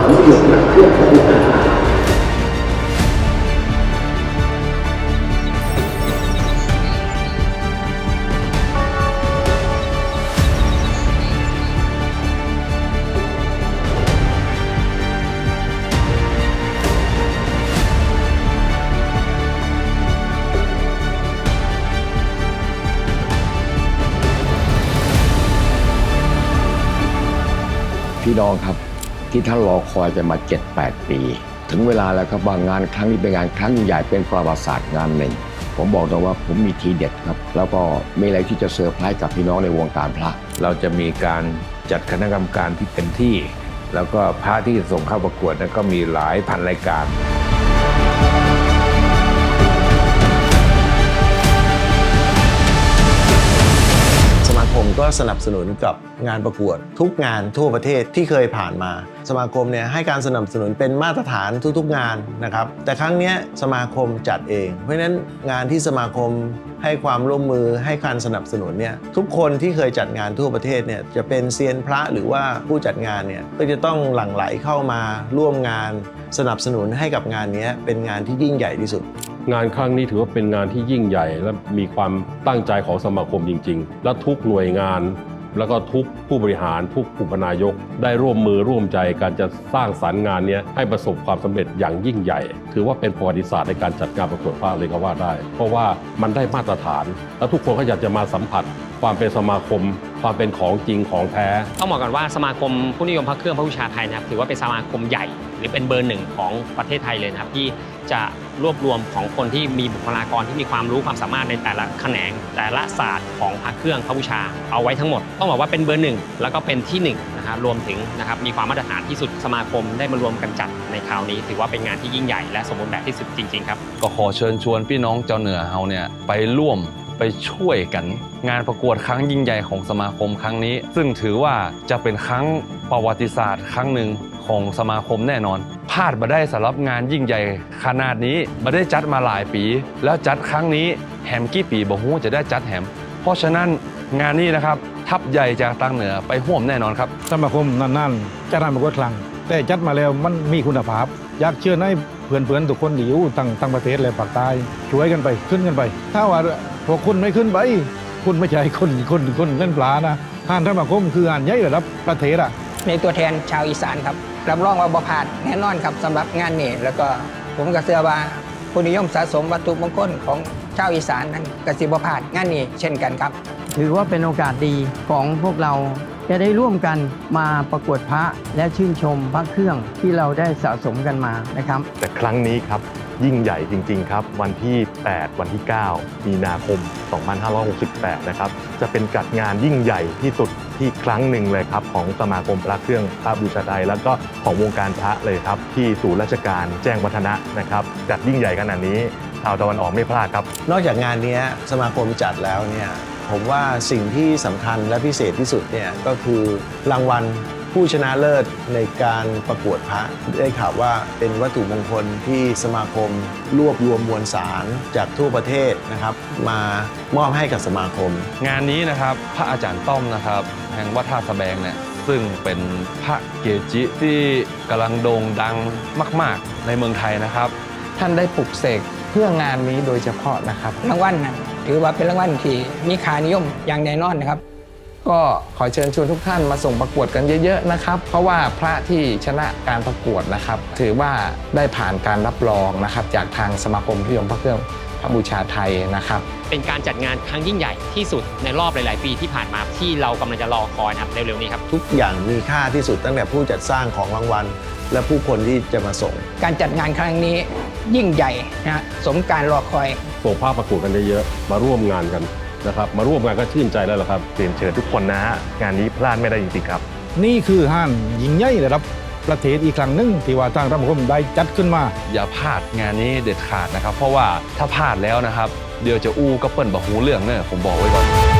เครื่อของบูชาไทยพี่น้องครับ ที่ท่านรอคอยกันมา 7-8 ปี ถึงเวลาแล้วครับว่างานครั้งนี้เป็นงานครั้งใหญ่เป็นประวัติศาสตร์งานหนึ่ง ผมบอกตรงว่าผมมีทีเด็ดครับ แล้วก็มีอะไรที่จะเซอร์ไพรส์กับพี่น้องในวงการพระ เราจะมีการจัดคณะกรรมการที่เป็นที่ แล้วก็พระที่ส่งเข้าประกวดนั้นก็มีหลายพันรายการสมาคมก็สนับสนุนกับงานประกวดทุกงานทั่วประเทศที่เคยผ่านมาสมาคมเนี่ยให้การสนับสนุนเป็นมาตรฐานทุกๆงานนะครับ แต่ครั้งนี้สมาคมจัดเอง เพราะฉะนั้นงานที่สมาคมให้ความร่วมมือให้การสนับสนุนเนี่ยทุกคนที่เคยจัดงานทั่วประเทศเนี่ยจะเป็นเซียนพระหรือว่าผู้จัดงานเนี่ยก็จะต้องหลั่งไหลเข้ามาร่วมงาน สนับสนุนให้กับงานนี้เป็นงานที่ยิ่งใหญ่ที่สุด งานครั้งนี้ถือว่าเป็นงานที่ยิ่งใหญ่ และมีความตั้งใจของสมาคมจริง ๆ และทุกหน่วยงาน แล้วก็ทุกผู้บริหารทุกอุปนายก ได้ร่วมมือร่วมใจการจะสร้างสรรค์งานนี้ให้ประสบความสำเร็จอย่างยิ่งใหญ่ ถือว่าเป็นประวัติศาสตร์ในการจัดงานประกวดพระเลยก็ว่าได้ เพราะว่ามันได้มาตรฐาน และทุกคนก็อยากจะมาสัมผัสความเป็นสมาคม ความเป็นของจริงของแท้ ต้องบอกก่อนว่าสมาคมผู้นิยมพระเครื่องพระบูชาไทยนะครับถือว่าเป็นสมาคมใหญ่ หรือเป็นเบอร์หนึ่งของประเทศไทยเลยนะครับ ที่จะรวบรวมของคนที่มีบุคลากรที่มีความรู้ความสามารถในแต่ละแขนง แต่ละศาสตร์ของพระเครื่องพระบูชาเอาไว้ทั้งหมด ต้องบอกว่าเป็นเบอร์หนึ่งแล้วก็เป็นที่หนึ่งนะครับรวมถึงนะครับมีความมาตรฐานที่สุดสมาคมได้มารวมกันจัดในคราวนี้ ถือว่าเป็นงานที่ยิ่งใหญ่และสมบูรณ์แบบที่สุดจริงๆครับก็ขอเชิญชวนพี่น้องเจ้าเหนือเฮาเนี่ยไปร่วม ไปช่วยกัน งานประกวดครั้งยิ่งใหญ่ของสมาคมครั้งนี้ ซึ่งถือว่าจะเป็นครั้งประวัติศาสตร์ ครั้งหนึ่งของสมาคมแน่นอนพลาดมาได้สำหรับงานยิ่งใหญ่ขนาดนี้มาได้จัดมาหลายปี แล้วจัดครั้งนี้แหมกี่ปีบ่ฮู้จะได้จัดแหมเพราะฉะนั้นงานนี้นะครับทัพใหญ่จากทางเหนือไปห่วมแน่นอนครับสมาคมนั่นๆจัดงานประกวดครั้งแต่จัดมาแล้วมันมีคุณภาพ อยากเชื่อให้เพื่อนๆทุกคนอยู่ตั้งตั้งประเทศและภาคใต้ช่วยกันไปขึ้นกันไป ถ้าว่า พวกคุณไม่ขึ้นไป คุณไม่ใช่คนคนคนเล่นปลานะงานสมาคมคืองานใหญ่ระดับประเทศอะในตัวแทนชาวอีสานครับรับรองว่าบ่พลาดแน่นอนครับสำหรับงานนี้แล้วก็ผมก็เชื่อว่าผู้นิยมสะสมวัตถุมงคลของชาวอีสานนั้นก็สิบ่พลาดงานนี้เช่นกันครับ ถือว่าเป็นโอกาสดีของพวกเรา จะได้ร่วมกันมาประกวดพระและชื่นชมพระเครื่องที่เราได้สะสมกันมานะครับ แต่ครั้งนี้ครับยิ่งใหญ่จริง ๆ ครับ วันที่ 8 วันที่ 9 มีนาคม 2568 นะครับ จะเป็นจัดงานยิ่งใหญ่ที่สุดที่ครั้งหนึ่งเลยครับ ของสมาคมพระเครื่องพระบูชาไทย แล้วก็ของวงการพระเลยครับ ที่ศูนย์ราชการแจ้งวัฒนะนะครับ จัดยิ่งใหญ่ขนาดนี้ชาวตะวันออกไม่พลาดครับ นอกจากงานเนี้ยสมาคมจัดแล้วเนี่ย ผมว่าสิ่งที่สำคัญและพิเศษที่สุดเนี่ยก็คือรางวัลผู้ชนะเลิศในการประกวดพระได้ข่าวว่าเป็นวัตถุมงคลที่สมาคมรวบรวมมวลสารจากทั่วประเทศนะครับ มามอบให้กับสมาคม งานนี้นะครับพระอาจารย์ต้อมนะครับ แห่งวัดท่าสะแบงเนี่ยซึ่งเป็นพระเกจิที่กำลังโด่งดังมาก ๆ ในเมืองไทยนะครับ ท่านได้ปลุกเสกเพื่องานนี้โดยเฉพาะนะครับรางวัลนะ ถือว่าเป็นรางวัลที่มีค่านิยมอย่างแน่นอนนะครับ ก็ขอเชิญชวนทุกท่านมาส่งประกวดกันเยอะๆนะครับ เพราะว่าพระที่ชนะการประกวดนะครับ ถือว่าได้ผ่านการรับรองนะครับ จากทางสมาคมพิยมพระเครื่อง พระบูชาไทยนะครับ เป็นการจัดงานครั้งยิ่งใหญ่ที่สุดในรอบหลาย ๆ ปีที่ผ่านมาที่เรากำลังจะรอคอยนะครับเร็ว ๆ นี้ครับ ทุกอย่างมีค่าที่สุดตั้งแต่ผู้จัดสร้างของรางวัล และผู้คนที่จะมาส่ง การจัดงานครั้งนี้ยิ่งใหญ่นะฮะสมการรอคอย ส่งภาพประกวดกันเยอะๆมาร่วมงานกันนะครับ มาร่วมงานก็ชื่นใจแล้วล่ะครับ เรียนเชิญทุกคนนะฮะ งานนี้พลาดไม่ได้จริงๆครับ นี่คือห้านยิ่งใหญ่ระดับ ประเทศอีกครั้งหนึ่งที่ว่าทางสมาคนได้จัดขึ้นมา อย่าพลาดงานนี้เด็ดขาดนะครับ เพราะว่าถ้าพลาดแล้วนะครับ เดี๋ยวจะอู้ก็เปิ้นบะหูเรื่องเนี่ยผมบอกไว้ก่อน